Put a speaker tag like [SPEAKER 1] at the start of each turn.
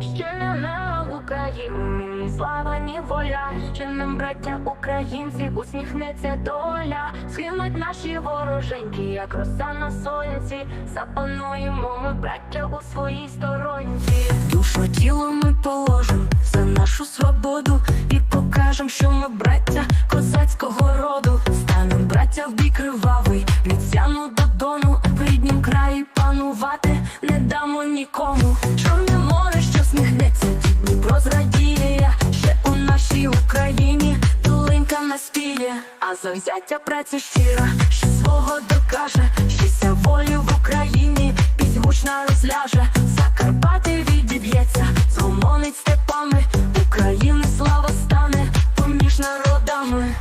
[SPEAKER 1] Ще не Україні, ні слава, ні воля, ще нам, браття українці, усміхнеться доля, Схинуть наші вороженьки, як роса на сонці, запануємо ми, браття, у своїй сторонці. Душу тіло ми положим за нашу свободу і покажем, що ми браття козацького роду. Станем браття в бій кривавий, від сяну в ріднім краї панувати не дамо нікому. На спіє, а завзяття праці щира, що свого докаже, щастя волю в Україні, піснь гучна розляже, Закарпати відіб'ється, згомонить степами, України слава стане поміж народами.